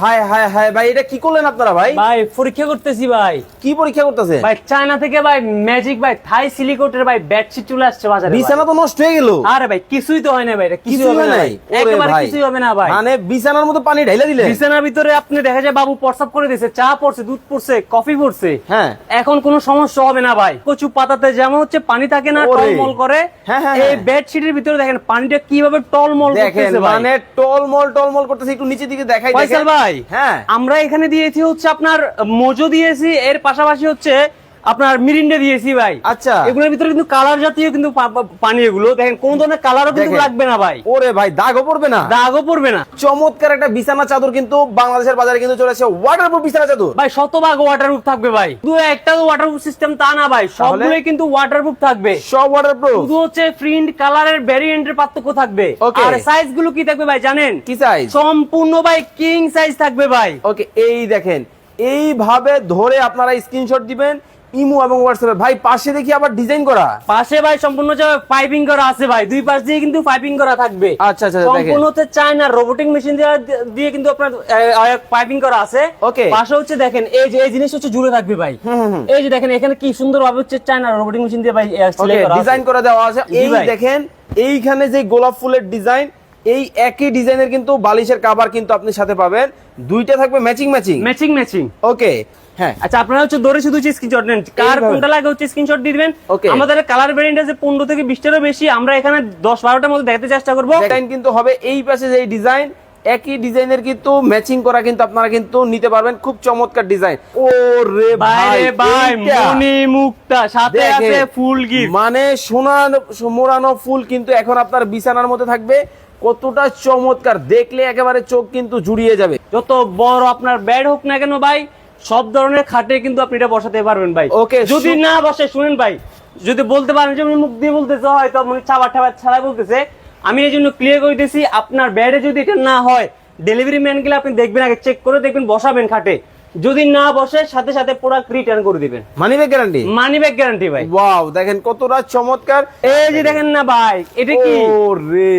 হায় হায় হায় হায় ভাই এটা কি করলেন আপনারা ভাই? ভাই পরীক্ষা করতেছি ভাই। কি পরীক্ষা করতেছে? ভাই চায়না থেকে ভাই ম্যাজিক ভাই থাই সিলিকোটের ভাই বেডশিট চলে আসছে বাজারে বিছানা তো নষ্ট হয়ে গেল। আরে ভাই কিছুই তো হয় না ভাই এটা কিছুই হবে না একেবারে কিছুই হবে না ভাই। মানে বিছানার পানি ঢাইলা দিলে। বিছানার ভিতরে আপনি দেখা যায় বাবু প্রস্রাব করে দিয়েছে চা পড়ছে দুধ পড়ছে কফি পড়ছে। হ্যাঁ। এখন কোনো সমস্যা হবে না ভাই। কচু পাতাতে যেমন হচ্ছে পানি থাকে না। টলমল করে হ্যাঁ, হ্যাঁ, এই হ্যাঁ। বেডশিটের ভিতরে দেখেন পানিটা কীভাবে টলমল দেখেন করতেছে মানে টলমল টলমল করতেছে একটু নিচের দিকে দেখাই দেখেন। ভাই হ্যাঁ। আমরা এখানে দিয়েছি হচ্ছে আপনার মোজো দিয়েছি এর পাশাপাশি হচ্ছে আপনার মিরিন্ডা দিয়েছি ভাই। আচ্ছা। এগুলোর ভিতরে কিন্তু কালার জাতীয় কিন্তু পানি এগুলো। দেখেন কোন ধরনের কালারও কিন্তু লাগবে না ভাই। ওরে ভাই দাগও পড়বে না। দাগও পড়বে না। চমৎকার একটা বিছানা চাদর কিন্তু বাংলাদেশের বাজারে কিন্তু চলে আসছে ওয়াটারপ্রুফ বিছানা চাদর। ভাই শতভাগ ওয়াটারপ্রুফ থাকবে ভাই। শুধু একটা ওয়াটারপ্রুফ সিস্টেম তা না ভাই সবগুলোই কিন্তু ওয়াটারপ্রুফ থাকবে। সব ওয়াটারপ্রুফ শুধু হচ্ছে প্রিন্ট কালারের ভ্যারিয়েন্টের পার্থক্য থাকবে. আর সাইজগুলো কি থাকবে ভাই জানেন? কি সাইজ সম্পূর্ণ ভাই কিং সাইজ থাকবে ভাই। ওকে এই দেখেন। এইভাবে ধরে আপনারা স্ক্রিনশট দিবেন ইমো এবং হোয়াটসঅ্যাপে। ভাই পাশে দেখি আবার ডিজাইন করা। পাশে ভাই সম্পূর্ণ পাইপিং করা আছে ভাই দুই পাশ দিয়ে কিন্তু পাইপিং করা থাকবে। আচ্ছা, আচ্ছা, সম্পূর্ণ হচ্ছে চায়না রোবোটিক মেশিন দিয়ে কিন্তু আপনার পাইপিং করা আছে। Okay. পাশে হচ্ছে দেখেন এই যে এই জিনিস হচ্ছে জুড়ে থাকবে ভাই। এই যে দেখেন এখানে কি সুন্দর ভাবে হচ্ছে চায়না রোবোটিক মেশিন দিয়ে ভাই ডিজাইন করে দেওয়া আছে। এই। দেখেন এইখানে যে গোলাপ ফুলের ডিজাইন এই একই ডিজাইনের কিন্তু বালিশের কাভার কিন্তু আপনি সাথে পাবেন। দুইটা থাকবে matching matching matching matching okay হ্যাঁ। আচ্ছা আপনারা হচ্ছে শুধু স্ক্রিনশট নেন। কার কোনটা লাগে হচ্ছে স্ক্রিনশট দিয়ে দিবেন। Okay. আমাদের কালার আছে পনেরো থেকে বিশটারও বেশি। আমরা এখানে দশ বারোটার মধ্যে দেখাতে চেষ্টা করব। ডিজাইন কিন্তু হবে এই পাশে যে ডিজাইন একই ডিজাইনের কিন্তু ম্যাচিং করা কিন্তু আপনারা কিন্তু নিতে পারবেন। খুব চমৎকার ডিজাইন ও রে ভাই বাইরে ভাই মনি মুক্তা সাথে আছে ফুল গিফট মানে সোনা মোড়ানো ফুল কিন্তু এখন আপনার বিছানার মধ্যে থাকবে। কতটা চমৎকার। দেখলে একেবারে চোখ কিন্তু জুড়িয়ে যাবে। যত বড় আপনার বেড হোক না কেন ভাই সব ধরনের খাটে কিন্তু আপনি এটা বসাতে পারবেন ভাই। ওকে যদি না বসে শুনেন ভাই যদি বলতে পারেন যে মুখ দিয়ে বলতেছে হয়তো মনে চাবার ঠাবার ছাড়া বলতেছে আমি এই জন্য ক্লিয়ার করে দিয়েছি আপনার ব্যাডে যদি এটা না হয় ডেলিভারি ম্যান গেলে আপনি দেখবেন আগে চেক করে দেখবেন বসাবেন খাটে। যদি না বসে সাথে সাথে প্রোডাক্ট রিটার্ন করে দিবেন। Money bag guarantee money back guarantee ভাই। ওয়াও দেখেন কতটা চমৎকার। এই যে দেখেন না ভাই এটা কি? ও রে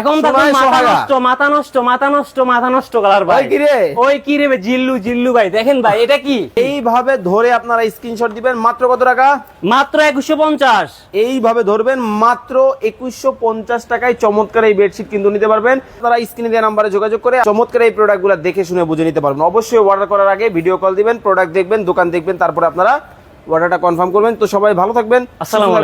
এখন সোনায় মাথা নষ্ট মাথা নষ্ট মাথা নষ্ট মাথা নষ্ট কালার ভাই। কি রে? ওই কি রে জিল্লু জিল্লু ভাই। দেখেন ভাই এটা কি? এইভাবে ধরে আপনারা স্ক্রিনশট দিবেন মাত্র কত টাকা? মাত্র একুশশো পঞ্চাশ। এইভাবে ধরবেন মাত্র একুশশো পঞ্চাশ টাকায় চমৎকার এই বেডশিট কিন্তু নিতে পারবেন। আপনারা স্ক্রিনে দেওয়া নাম্বারে যোগাযোগ করে চমৎকার এই প্রোডাক্টগুলো দেখে শুনে বুঝে নিতে পারবেন। অবশ্যই অর্ডার করার আগে ভিডিও কল দিবেন প্রোডাক্ট দেখবেন দোকান দেখবেন তারপরে আপনারা অর্ডারটা কনফার্ম করবেন তো সবাই ভালো থাকবেন আসসালামু।